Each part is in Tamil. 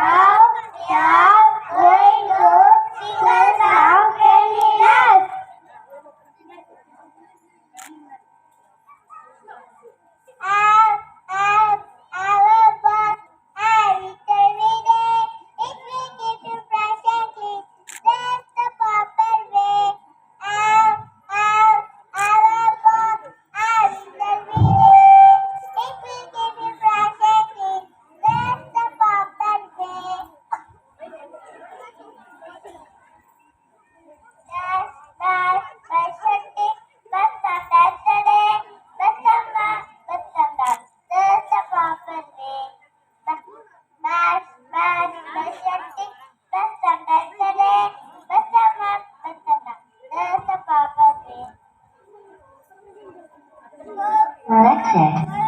யா யா Okay.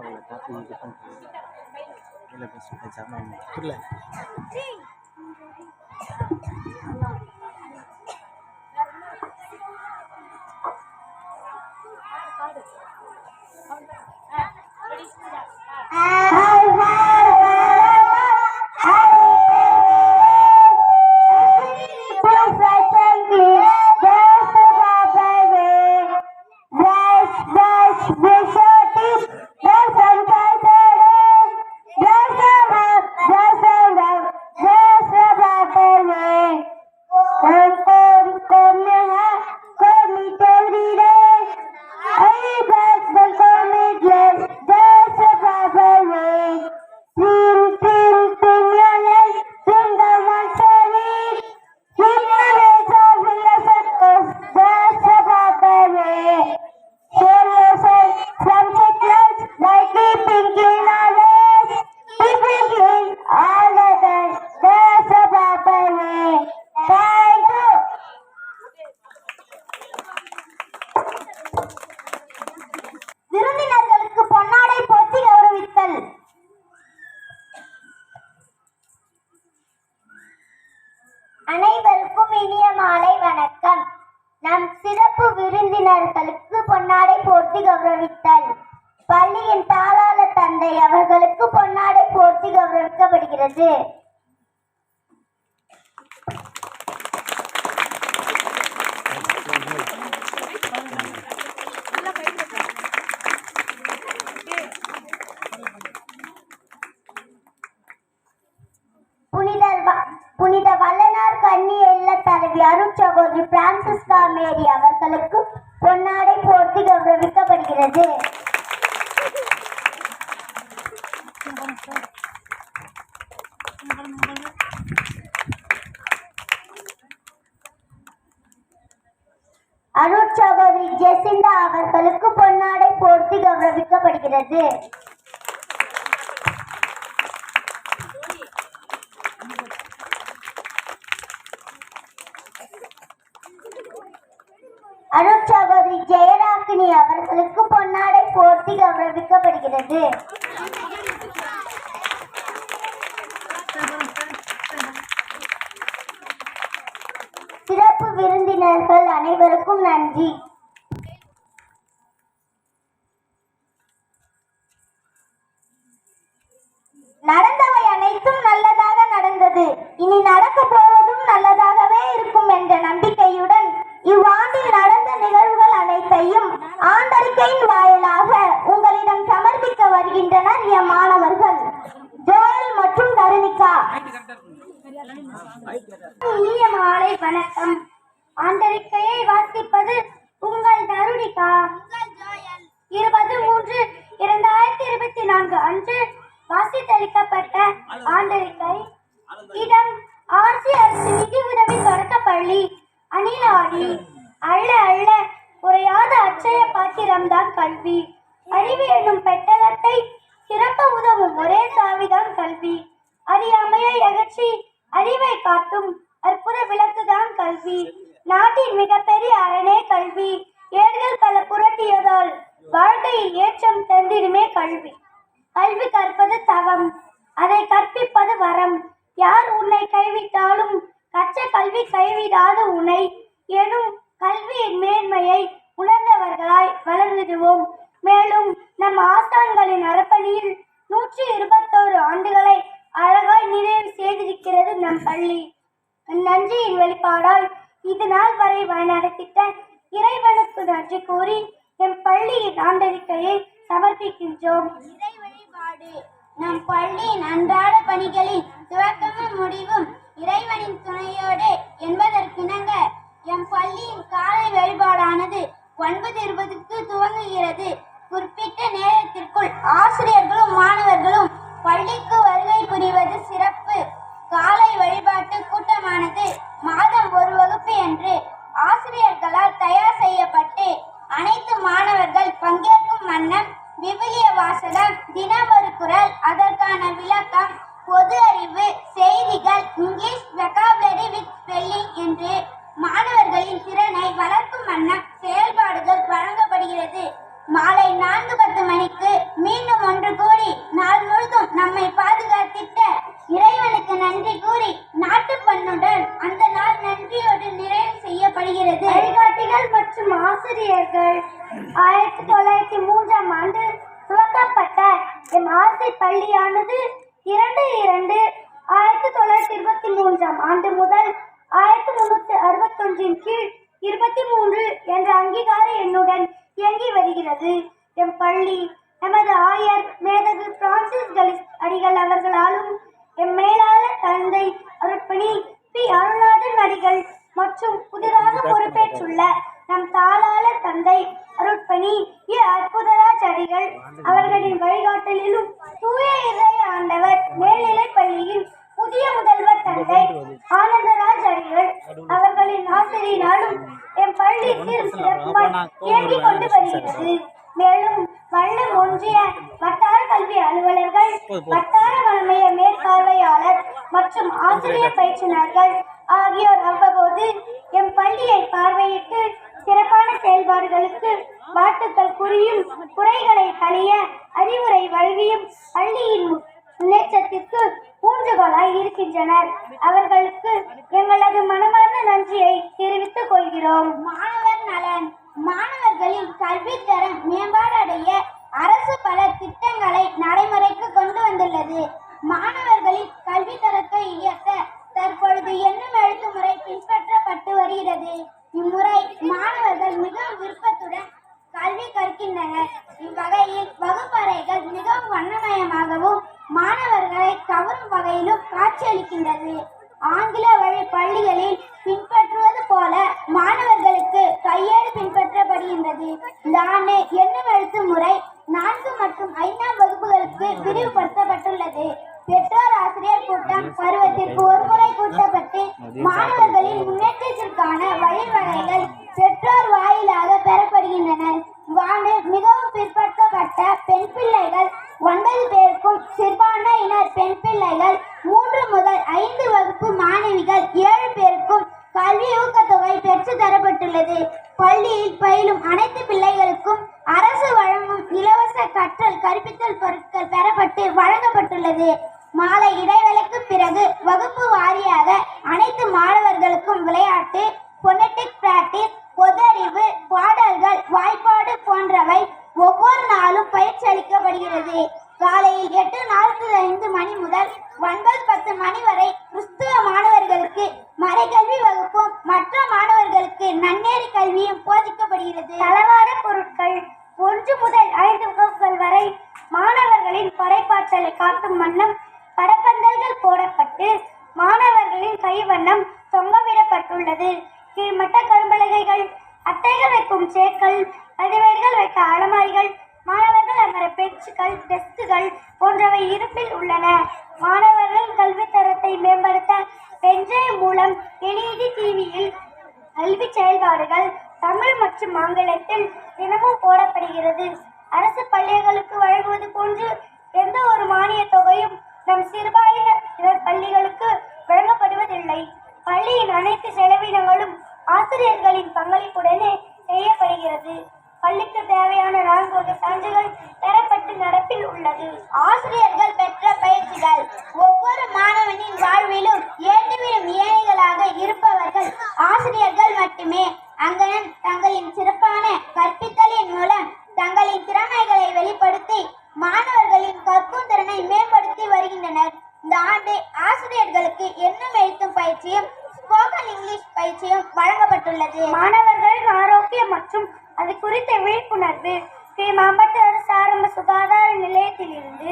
kalau tapi kita ini lebih suka zaman berlalu Ah! உறுப்பினர்களுக்கு பொன்னாடை போர்த்தி கௌரவித்தல். பள்ளியின் தாளாள தந்தை அவர்களுக்கு பொன்னாடை போர்த்தி கௌரவிக்கப்படுகிறது. புனித வல்லனார் கண்ணி எல்ல தலைவி அருண் சகோதரி பிரான்சிஸ்கா மேரி அவர்களுக்கு பொன்னாடை போர்த்தி கௌரவிக்கப்படுகிறது. அருட் சகோதரி ஜெசிந்தா அவர்களுக்கு பொன்னாடை போர்த்தி கௌரவிக்கப்படுகிறது. அருட் மந்தாகினி அவர்களுக்கு பொன்னாடை போர்த்தி கௌரவிக்கப்படுகிறது. சிறப்பு விருந்தினர்கள் அனைவருக்கும் நன்றி. மத்திய அரசு நிதி உதவி தொடக்கப்பள்ளி அணிலாடி அள்ள அள்ள குறையாத அச்சய பாத்திரம்தான் கல்வி. அறிவு என்னும் பெட்டகத்தை சிறக்க உதவும் ஒரே சாவிதான் கல்வி. அறியாமையை அகற்றி அறிவை காட்டும் அற்புத விளக்குதான் கல்வி. நாட்டின் மிகப்பெரிய அரணே கல்வி. ஏடுகள் பல புரட்டியதால் வாழ்க்கையில் ஏற்றம் தந்திடுமே கல்வி. கல்வி கற்பது தவம் அதை கற்பிப்பது வரம். யார் உன்னை கைவிட்டாலும் கற்ற கல்வி கைவிடாது உன்னை. எனும் கல்வியின் மேன்மையை உணர்ந்தவர்களாய் வளர்ந்திடுவோம். மேலும் நம் ஆசான்களின் அரப்பணியில் நூற்றி இருபத்தோரு ஆண்டுகளை அழகாய் நிறைவு செய்திருக்கிறது நம் பள்ளி. நன்றியின் வெளிப்பாடால் இது நாள் வரை நடத்திட்ட இறைவனுக்கு நன்றி கூறி எம் பள்ளியின் ஆண்டறிக்கையை சமர்ப்பிக்கின்றோம். இறை வழிபாடு. நம் பள்ளியின் அன்றாட பணிகளில் முடிவும் மேல்நிலை பள்ளியானது இரண்டு இரண்டு ஆயிரத்தி தொள்ளாயிரத்தி இருபத்தி மூன்றாம் ஆண்டு முதல் ஆயிரத்தி முன்னூத்தி அறுபத்தொன்றின் கீழ் இருபத்தி மூன்று என்ற அங்கீகார எண்ணுடன் இயங்கி வருகிறது. எம் பள்ளி எமது ஆயர் மேதகு பிரான்சிஸ் கலிஸ் அடிகள் அவர்களாலும் எம் மேலாளர் தந்தை அருட்பணி பி அருள்நாதன் அடிகள் மற்றும் புதிதாக பொறுப்பேற்றுள்ள நம் தாளாளர் தந்தை அருட்பணி ஏ அற்புதராஜ் அடிகள் அவர்களின் வழிகாட்டலிலும் தூய இறை ஆண்டவர் மேல்நிலைப் பள்ளியின் புதிய முதல்வர் தந்தை ஆனந்தராஜ் அடிகள் அவர்களின் ஆசிரியராலும் என் பள்ளி சீர் சிறப்புமாய் இயங்கிக் கொண்டு வருகிறது மேலும் வள்ளம் ஒன்றிய வட்டார கல்வி அலுவலர்கள் வட்டார வளமைய மேற்பார்வையாளர் மற்றும் ஆசிரியர் பயிற்றுனர்கள் ஆகியோர் அவ்வப்போது எம் பள்ளியை பார்வையிட்டு சிறப்பான செயல்பாடுகளுக்கு வாழ்த்துக்கள் கூறியும் குறைகளை களைய அறிவுரை வழங்கியும் பள்ளியின் முன்னேற்றத்திற்கு ஊன்றுகோலாய் இருக்கின்றனர். அவர்களுக்கு எங்களது மனமார்ந்த நன்றியை தெரிவித்துக் கொள்கிறோம். மாணவர் நலன். மாணவர்களின் கல்வி தரம் மேம்பாடடைய அரசு பல திட்டங்களை நடைமுறைக்கு கொண்டு வந்துள்ளது. மாணவர்களின் கல்வி தரத்தை இயக்க தற்பொழுது எண்ணும் எழுத்து முறை பின்பற்றப்பட்டு வருகிறது. இம்முறை மாணவர் மிக விருப்பத்துடன் கல்வி கற்கின்றனர். இவ்வகையில் வகுப்பறைகள் மிகவும் வண்ணமயமாகவும் மாணவர்களை கவரும் வகையிலும் காட்சியளிக்கின்றது. ஆங்கில வழி பள்ளிகளில் பின்பற்றுவது போல மாணவர்களுக்கு கையேடு பின்பற்றப்படுகின்றது. இந்த ஆண்டு எண்ணும் எழுத்து முறை நான்கு மற்றும் ஐந்தாம் வகுப்புகளுக்கு விரிவுபடுத்தப்பட்டுள்ளது. பெற்றோர் ஆசிரியர் கூட்டம் பருவத்திற்கு ஒருமுறை கூட்டப்பட்டு மாணவர்களின் முன்னேற்ற மாணவர்களின் கைவண்ணம் தொங்கவிடப்பட்டுள்ளது. கீழ்மட்ட கரும்பலகைகள் அட்டைகள் வைக்கும் சேக்கள் பதிவேடுகள் வைக்க அலமாரிகள் மாணவர்கள் அமர பெஞ்சுகள் டெஸ்குகள் போன்றவை இருப்பில் உள்ளன. மாணவர்கள் கல்வி தரத்தை மேம்படுத்த பெஞ்சே மூலம் எல்இடி டிவியில் கல்வி செயல்பாடுகள் தமிழ் மற்றும் ஆங்கிலத்தில் தினமும் போடப்படுகிறது. அரசு பள்ளிகளுக்கு வழங்குவது போன்று எந்த ஒரு மானிய தொகையும் நம் சிறுபாயினர் பள்ளிகளுக்கு வழங்கப்படுவதில்லை பள்ளியின் அனைத்து செலவினங்களும் ஆசிரியர்களின் பங்களிப்புடனே செய்யப்படுகிறது. பள்ளிக்கு தேவையான நான்கு வகை சான்றுகள் பெறப்பட்டு நடப்பில் உள்ளது. ஆசிரியர்கள் பெற்ற பயிற்சிகள் ஒவ்வொரு மாணவனின் வாழ்விலும் ஏற்றுவிடும் ஏழைகளாக இருப்பவர்கள் ஆசிரியர்கள் மட்டுமே. அங்கனம் தங்களின் சிறப்பான கற்பித்தலின் மூலம் தங்களின் திறமைகளை வெளிப்படுத்தி மாணவர்களின் கற்கும் திறனை மேம்படுத்தி வருகின்றனர். இந்த ஆண்டு ஆசிரியர்களுக்கு எண்ணும் பயிற்சியும் ஸ்போக்கன் இங்கிலீஷ் பயிற்சியும் வழங்கப்பட்டுள்ளது. மாணவர்கள் ஆரோக்கியம் மற்றும் அது குறித்த விழிப்புணர்வு ஸ்ரீ மாம்பட்டு அரசு ஆரம்ப சுகாதார நிலையத்திலிருந்து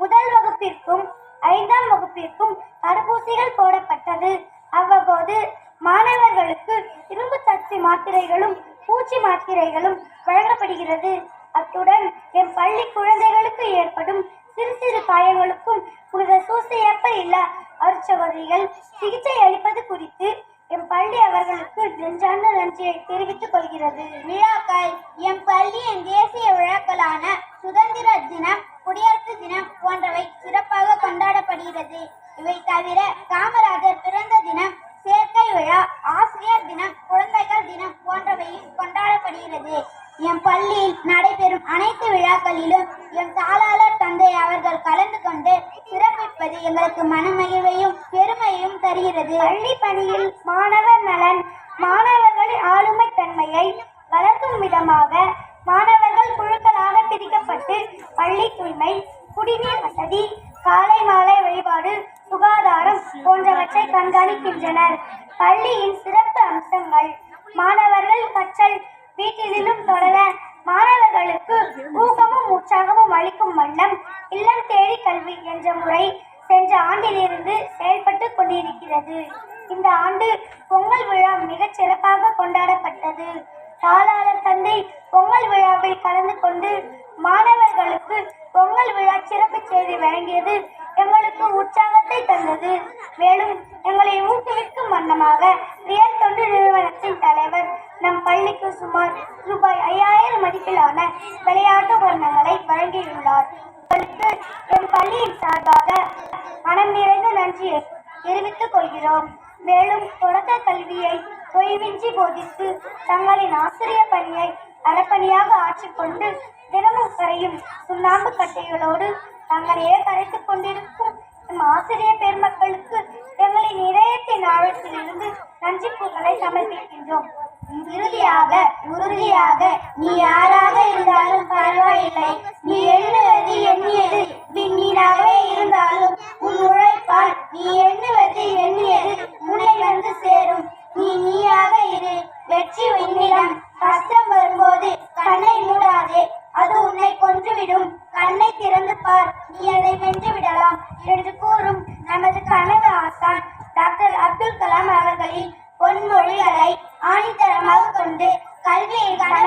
முதல் வகுப்பிற்கும் ஐந்தாம் வகுப்பிற்கும் தடுப்பூசிகள் போடப்பட்டது. அவ்வப்போது மாணவர்களுக்கு இரும்பு சத்து மாத்திரைகளும் பூச்சி மாத்திரைகளும் வழங்கப்படுகிறது. அத்துடன் என் பள்ளி குழந்தைகளுக்கு ஏற்படும் சிறு சிறு காயங்களுக்கும் புனித சூசையப்ப இல்ல அருச்சகோதரிகள் சிகிச்சை அளிப்பது குறித்து என் பள்ளி அவர்களுக்கு நெஞ்சார்ந்த நன்றியை தெரிவித்துக் கொள்கிறது. விழாக்கள் என் பள்ளியின் தேசிய விழாக்களான சுதந்திர தினம் குடியரசு தினம் போன்றவை சிறப்பாக கொண்டாடப்படுகிறது. இவை தவிர காமராஜர் பிறந்த தினம் சேர்க்கை விழா ஆசிரியர் தினம் குழந்தைகள் தினம் போன்றவையும் கொண்டாடப்படுகிறது. என் பள்ளியில் நடைபெறும் அனைத்து விழாக்களிலும் என் தாளாளர் இருப்பது எங்களுக்கு மனமகிழ்வையும் பெருமையும் தருகிறது. பள்ளி பணியில் மாணவர் நலன் மாணவர்களின் ஆளுமை தன்மையை வளர்க்கும் விதமாக மாணவர்கள் குழுக்களாக பிரிக்கப்பட்டு பள்ளி தூய்மை குடிநீர் வசதி காலை மாலை வழிபாடு சுகாதாரம் போன்றவற்றை கண்காணிக்கின்றனர். பள்ளியின் சிறப்பு அம்சங்கள் மாணவர்கள் கற்றல் வீட்டிலும் தொடர மாணவர்களுக்கு ஊக்கமும் உற்சாகமும் அளிக்கும் வண்ணம் இல்லம் தேடி கல்வி என்ற முறை சென்ற ஆண்டிலிருந்து செயல்பட்டு கொண்டிருக்கிறது. இந்த ஆண்டு பொங்கல் விழா மிகச் சிறப்பாக கொண்டாடப்பட்டது. தாளாளர் தந்தை பொங்கல் விழாவில் கலந்து கொண்டு மாணவர்களுக்கு பொங்கல் விழா சிறப்பு செய்தி வழங்கியது எங்களுக்கு உற்சாகத்தை தந்தது. மேலும் எங்களை ஊக்குவிக்கும் வண்ணமாக ரியல் தொண்டு நிறுவனத்தின் தலைவர் நம் பள்ளிக்கு சுமார் ரூபாய் ஐயாயிரம் மதிப்பிலான விளையாட்டு உபகரணங்களை வழங்கியுள்ளார். உங்களுக்கு என் பள்ளியின் சார்பாக மனம் நிறைந்த நன்றியை தெரிவித்துக் கொள்கிறோம். மேலும் தொடக்க கல்வியை ஓய்வின்றி போதித்து தங்களின் ஆசிரியர் பணியை அறப்பணியாக ஆற்றிக்கொண்டு தினமும் கரையும் சுண்ணாம்பு கட்டைகளோடு தங்களையே கரைத்துக் கொண்டிருக்கும் நம் ஆசிரியர் பெருமக்களுக்கு எங்களின் இதயத்தின் ஆழத்திலிருந்து நன்றி பூக்களை சமர்ப்பிக்கின்றோம். இறுதியாக உறுதியாக. நீ யாராக இருந்தாலும் பரவாயில்லை. நீ எண்ணுவது எண்ணியது. விண்மீனாகவே இருந்தாலும் உன் உழைப்பால் நீ எண்ணுவது எண்ணியது. உன்னை வந்து சேரும். நீ நீயாக இரு. வெற்றி உன்னிடம். கஷ்டம் வரும்போது கண்ணை மூடாதே. அது உன்னை கொன்றுவிடும். கண்ணை திறந்து பார். நீ அதை வென்று விடலாம் என்று கூறும் நமது கனவு ஆசான் டாக்டர் அப்துல் கலாம் அவர்களின் பொன்மொழி. வந்து கல்வியை கனவு